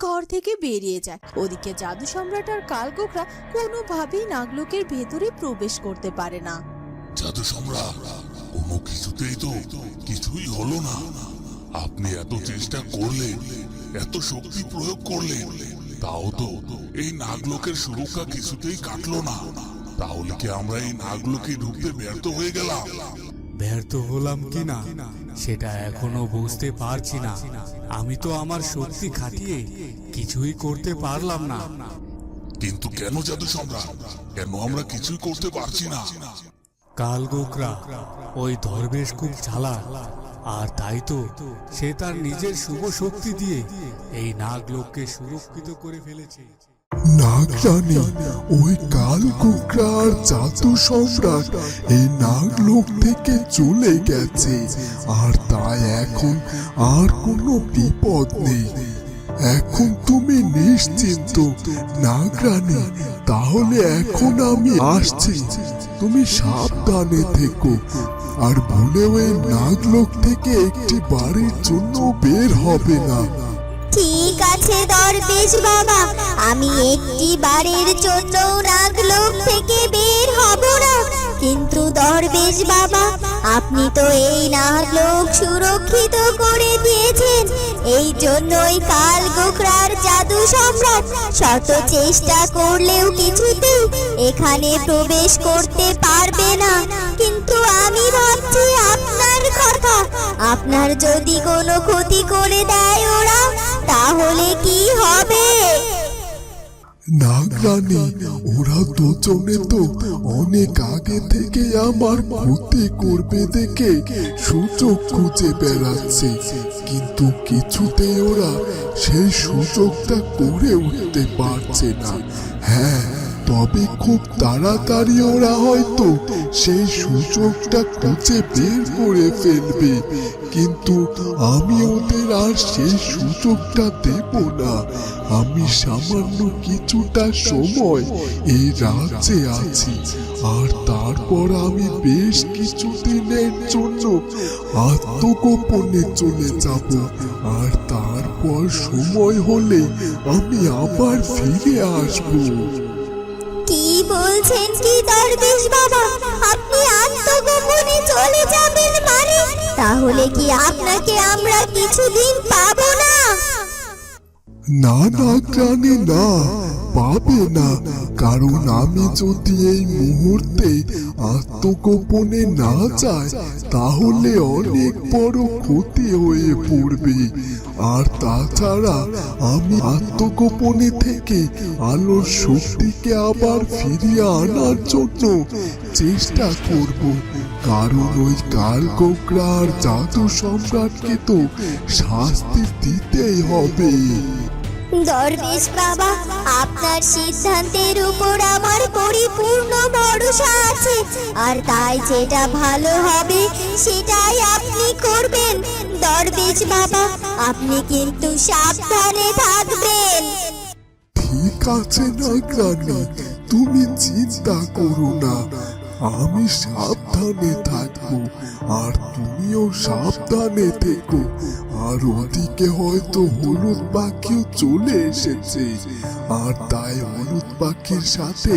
ঘর থেকে বেরিয়ে যায়। ওদিকে জাদু সম্রাট আর কালগোখরা কোনোভাবেই নাগলোকের ভেতরে প্রবেশ করতে পারে না। জাদু সম্রাট কোনো কিছুতেই তো কিছুই হলো না। আপনি এত চেষ্টা করলেন এত শক্তি প্রয়োগ করলেন তাও তো এই নাগলোকের সুরক্ষা কিছুতেই কাটলো না। তাহলে কি আমরা এই নাগলোকে ঢুকতে ব্যর্থ হয়ে গেলাম? ব্যর্থ হলাম কিনা সেটা এখনও বুঝতে পারছি না। আমি তো আমার শক্তি খাটিয়ে কিছুই করতে পারলাম না। কিন্তু কেন জাদু সম্রাট? কেন আমরা কিছুই করতে পারছি না? কাল গোকরা ওই ধর্মেশ খুব চালাক আর তাই তো সে তার নিজের শুভ শক্তি দিয়ে এই নাগলোককে সুরক্ষিত করে ফেলেছে। নাগরানী ওই কাল কুকরা আর জাদু সম্রাট এই নাগলোক থেকে চলে গেছে। আর তাই এখন আর কোনো বিপদ নেই। এখন তুমি নিশ্চিন্ত, নাগরানী, তাহলে এখন আমি আসছি। তুমি সাবধানে থেকো। আর ভুলেও এই নাগলোক থেকে একটি বাড়ির জন্য বের হবে না। আছে দরবেশ বাবা। আমি একটি বারের জন্য নাগলোক থেকে বের হব না। কিন্তু দরবেশ বাবা, আপনি তো এই নাগলোক সুরক্ষিত করে দিয়েছেন। এই জন্যই কাল গোখরার জাদু সম্রাট শত চেষ্টা করলেও কিছুতেই এখানে প্রবেশ করতে পারবে না। কিন্তু আমি ভাবছি আপনার কথা। আপনার যদি কোনো ক্ষতি করে দেয় ওরা তাহলে কি হবে? নাগরানী ওরা দুজনে তো অনেক আগে থেকে আমার ক্ষতি করবে দেখে সুযোগ খুঁজে বেড়াচ্ছে। কিন্তু কিছুতে ওরা সেই সুযোগটা করে উঠতে পারছে না। হ্যাঁ তবে খুব তাড়াতাড়ি ওরা হয়তো সেই সুযোগটা খুঁজে বের করে ফেলবে। কিন্তু আমি ওদের আর সেই সুযোগটা দেব না। আমি সামান্য কিছুটা সময় এই রাজ্যে আছি, আর তারপর আমি বেশ কিছুদিনের জন্য আত্মগোপনে চলে যাব। আর তারপর সময় হলে আমি আবার ফিরে আসব। বলছেন কি দরবেশ বাবা? আপনি আত্মগোপনে চলে যাবেন মানে? তাহলে কি আপনাকে আমরা কিছুদিন পাবো না? না না প্রাণী না, পাবে না। কারণ আমি যদি এই মুহূর্তে আত্মগোপনে না যাই, তাহলে অনেক বড় ক্ষতি হয়ে পড়বে। আর তাছাড়া আমি আত্মগোপনে থেকে আলোর শক্তিকে আবার ফিরিয়ে আনার জন্য চেষ্টা করব। কারণ ওই কাল কোকড়া আর জাদু সম্রাটকে তো শাস্তি দিতেই হবে। দরবেশ বাবা, আপনার সিদ্ধান্তের উপর আমার পরিপূর্ণ ভরসা আছে। আর তাই যেটা ভালো হবে, সেটাই আপনি করবেন। দরবেশ বাবা, আপনি কিন্তু সাবধানে থাকবেন। ঠিক আছে না গ্রানি তুমি চিন্তা করো না। আমি সাবধানে থাকব, আর তুমিও সাবধানে থেকো। আর ওদিকে হয়তো হলুদ পাখিও চলে এসেছে। আর তাই হলুদ পাখির সাথে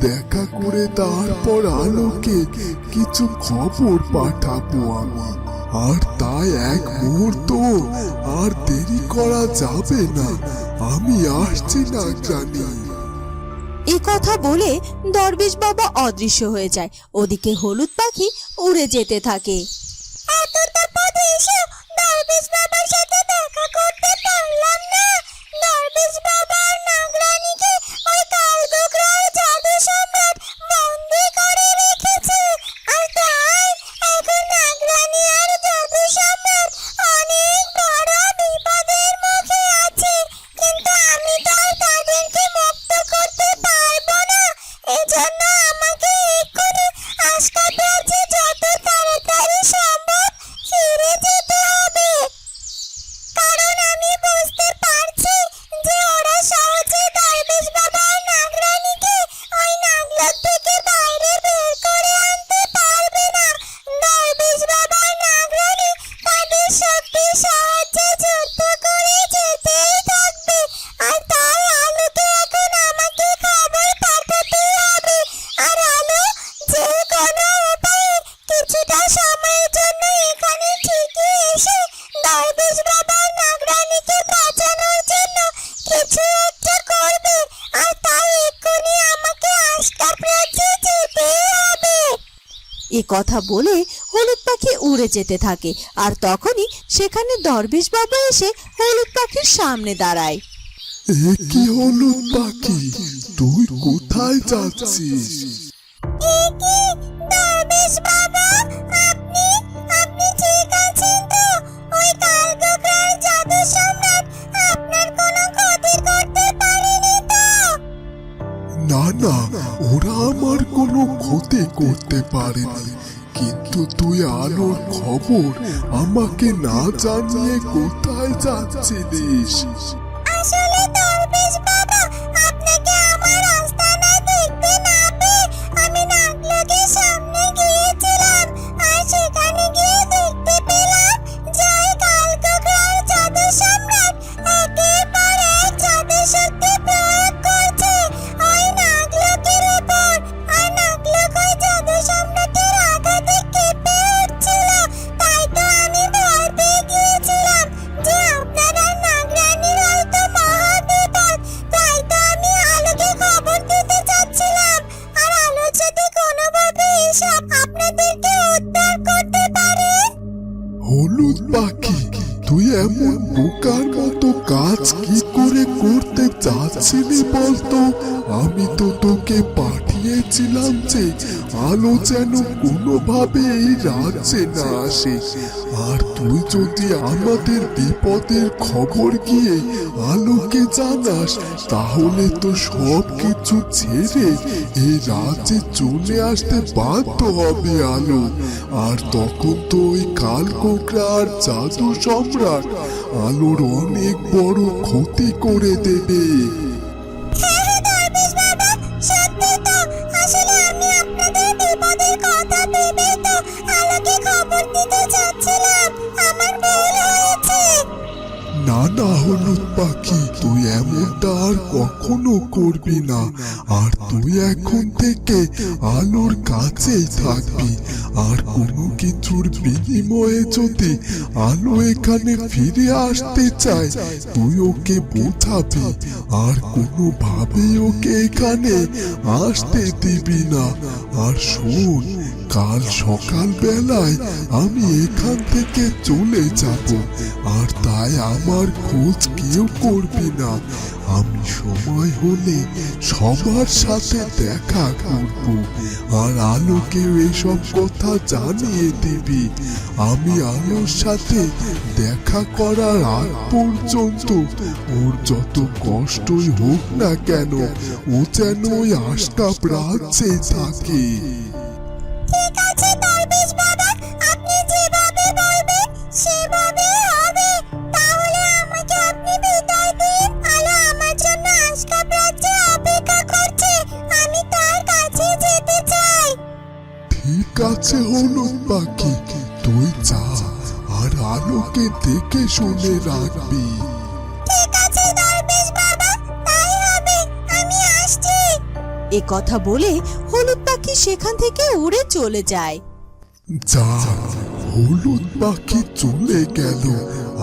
দেখা করে তারপর আলোকে কিছু খবর পাঠাবো আমি। আর তাই এক মুহূর্ত আর দেরি করা যাবে না। আমি আসছি না জানি। এ কথা বলে দরবেশ বাবা অদৃশ্য হয়ে যায়। ওদিকে হলুদ পাখি উড়ে যেতে থাকে। এ কথা বলে হলুদ পাখি উড়ে যেতে থাকে আর তখনই সেখানে দরবেশ বাবা এসে হলুদ পাখির সামনে দাঁড়ায়। এ কি হলুদ পাখি? তুই কোথায় যাচ্ছিস? দরবেশ বাবা আপনি আপনি ঠিক আছেন তো? ওই কালগোকরার জাদু সম্রাট আপনার কোনো ক্ষতি করতে পারেনি তো? না না ওরা আমার কোনো ক্ষতি করতে পারেনি। কিন্তু তুই আলোর খবর আমাকে না জানিয়ে কোথায় যাচ্ছিলিস? করে করতে চাচ্ছিলি বলতো? আমি তো তোকে পাঠিয়েছিলাম যে আলো যেন কোনোভাবে এই রাজ্যে না আসে। আর তুই যদি আমাদের বিপদের খবর গিয়ে আলোকে জানাস, তাহলে তো সব কিছু ছেড়ে এই রাজ্যে চলে আসতে বাধ্য হবে আলো। আর তখন তো ওই কাল কোকড়া আর জাদু সম্রাট আলোর অনেক বড় ক্ষতি করে দেবে। হ্যাঁ না না হলুদ পাখি এমনটা আর কখনো করবি না। আর তুই এখন থেকে আলোর কাছেই থাকবি। আর কোনো কিছুর বিনিময়ে যদি আলো এখানে ফিরে আসতে চায়, তুই ওকে বোঝাবি। আর কোনোভাবেই ওকে এখানে আসতে দিবি না। আর শোন, কাল সকাল বেলায় আমি এখান থেকে চলে যাব। আর তাই আমার খোঁজ কেউ করবি না। আমি সময় হলে সবার সাথে দেখা করব। আর আলোকে এসব কথা জানিয়ে দিবি। আমি আলোর সাথে দেখা করার আগ পর্যন্ত ওর যত কষ্টই হোক না কেন, ও যেন ওই আশকাপ রাজ্যে থাকে। ঠিক আছে আছে হলুদ পাখি তুই যা আর আলোকে দেখে শুনে রাখবি। এ কথা বলে হলুদ পাখি সেখান থেকে উড়ে চলে যায়। যা হলুদ পাখি চলে গেল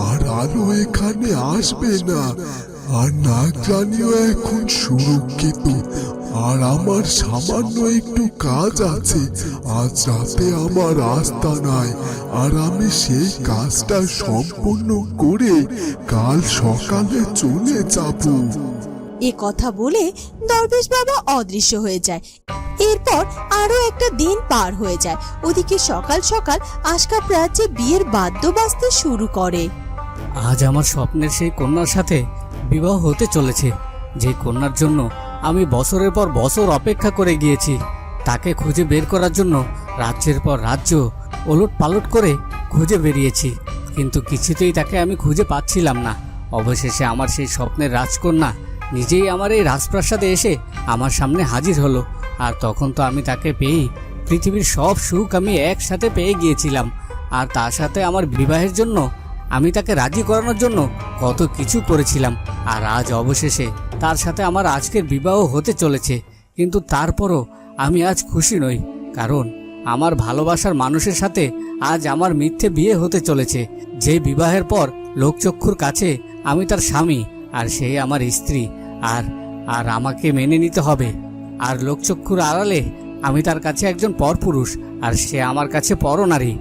আর আলো এখানে আসবে না। আর নাগরানিও এখন সুরক্ষিত আর আমার সামান্য একটু কাজ আছে। আজ রাতে আমার আস্তানায় আর আমি সেই কাজটা সম্পূর্ণ করে কাল সকালে চলে যাব। এ কথা বলে দরবেশ বাবা অদৃশ্য হয়ে যায়। এরপর আরও একটা দিন পার হয়ে যায়। ওদিকে সকাল সকাল আশকাপ প্রাচ্যে বিয়ের বাদ্য বাজতে শুরু করে। আজ আমার স্বপ্নের সেই কন্যার সাথে বিবাহ হতে চলেছে। যে কন্যার জন্য আমি বছরের পর বছর অপেক্ষা করে গিয়েছি। তাকে খুঁজে বের করার জন্য রাজ্যের পর রাজ্য ওলট পালট করে খুঁজে বেরিয়েছি। কিন্তু কিছুতেই তাকে আমি খুঁজে পাচ্ছিলাম না। অবশেষে আমার সেই স্বপ্নের রাজকন্যা নিজেই আমার এই রাজপ্রাসাদে এসে আমার সামনে হাজির হলো। আর তখন তো আমি তাকে পেয়েই পৃথিবীর সব সুখ আমি একসাথে পেয়ে গিয়েছিলাম। আর তার সাথে আমার বিবাহের জন্য আমি তাকে রাজি করানোর জন্য কত কিছু করেছিলাম। আর আজ অবশেষে তার সাথে আমার আজকের বিবাহ হতে চলেছে, কিন্তু তারপরও আমি আজ খুশি নই, কারণ আমার ভালোবাসার মানুষের সাথে আজ আমার মিথ্যে বিয়ে হতে চলেছে। যে বিবাহের পর লোকচক্ষুর কাছে আমি তার স্বামী, আর সে আমার স্ত্রী, আর আর আমাকে মেনে নিতে হবে। আর লোকচক্ষুর আড়ালে আমি তার কাছে একজন পরপুরুষ, আর সে আমার কাছে পরনারী,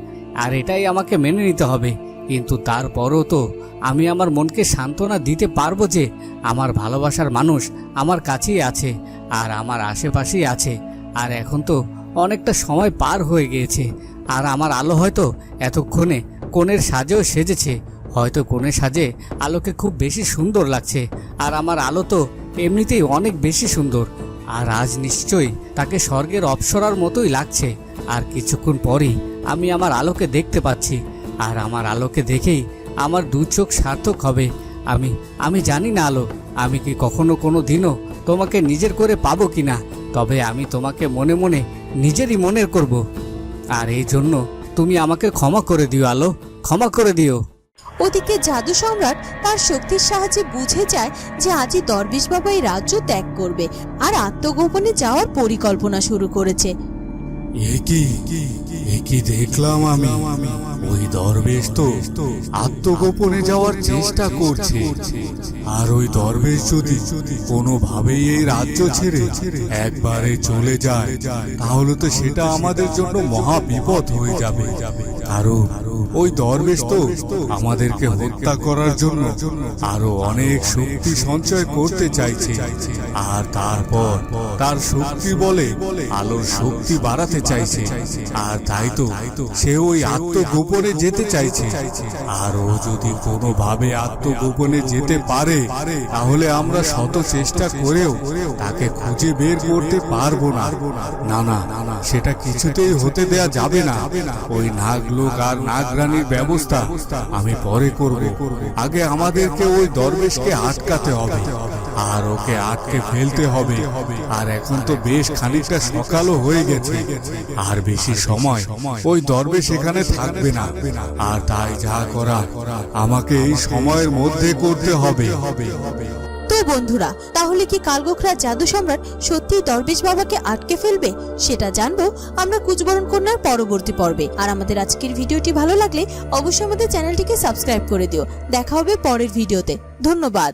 আর এটাই আমাকে মেনে নিতে হবে। কিন্তু তারপরও তো আমি আমার মনকে সান্ত্বনা দিতে পারব যে আমার ভালোবাসার মানুষ আমার কাছেই আছে আর আমার আশেপাশেই আছে। আর এখন তো অনেকটা সময় পার হয়ে গিয়েছে। আর আমার আলো হয়তো এতক্ষণে কোণের সাজেও সেজেছে। হয়তো কোণের সাজে আলোকে খুব বেশি সুন্দর লাগছে। আর আমার আলো তো এমনিতেই অনেক বেশি সুন্দর। আর আজ নিশ্চয়ই তাকে স্বর্গের অপসরার মতোই লাগছে। আর কিছুক্ষণ পরেই আমি আমার আলোকে দেখতে পাচ্ছি। আর আমার আলোকে দেখেই আমার দু চোখ সার্থক হবে। আমি আমি জানি না আলো আমি কি কখনো কোনো দিনও তোমাকে নিজের করে পাবো কি না তবে আমি তোমাকে মনে মনে নিজেরই মনের করব। আর এই জন্য তুমি আমাকে ক্ষমা করে দিও আলো ক্ষমা করে দিও। ওদিকে জাদু সম্রাট তার শক্তির সাহায্যে বুঝে যায় যে আজই দরবেশ বাবা এই রাজ্য ত্যাগ করবে আর আত্মগোপনে যাওয়ার পরিকল্পনা শুরু করেছে। একই একই দেখলাম আমি। ওই দরবেশ তো আত্মগোপনে যাওয়ার চেষ্টা করছে। আর ওই দরবেশ যদি কোনোভাবেই এই রাজ্য ছেড়ে একবারে চলে যায়, তাহলে তো সেটা আমাদের জন্য মহা বিপদ হয়ে যাবে। কারণ ওই দরবেশ তো আমাদেরকে হত্যা করার জন্য আরও অনেক শক্তি সঞ্চয় করতে চাইছে। আর তারপর তার শক্তি বলে আলোর শক্তি বাড়াতে চাইছে। আর তাই তো সে ওই আত্মগোপনে যেতে চাইছে। আর ও যদি কোনোভাবে আত্মগোপনে যেতে পারে, তাহলে আমরা শত চেষ্টা করেও তাকে খুঁজে বের করতে পারব না। না না, সেটা কিছুতেই হতে দেয়া যাবে না। ওই নাগলোক আর নাগরানির ব্যবস্থা আমি পরে করব। আগে আমাদেরকে ওই দরবেশকে আটকাতে হবে। আর ওকে আটকে ফেলতে হবে। আর এখন তো বেশ খানিকটা সকালও হয়ে গেছে। আর বেশি সময় ওই দরবেশ এখানে থাকবে না। আর তাই যা করা আমাকে এই সময়ের মধ্যে করতে হবে। তো বন্ধুরা, তাহলে কি কালগোখরা জাদু সম্রাট সত্যি দরবেশ বাবাকে আটকে ফেলবে? সেটা জানব আমরা কুচবরণ কন্যার পরবর্তী পর্বে। আর আমাদের আজকের ভিডিওটি ভালো লাগলে অবশ্যই আমাদের চ্যানেলটিকে সাবস্ক্রাইব করে দিও। দেখা হবে পরের ভিডিওতে। ধন্যবাদ।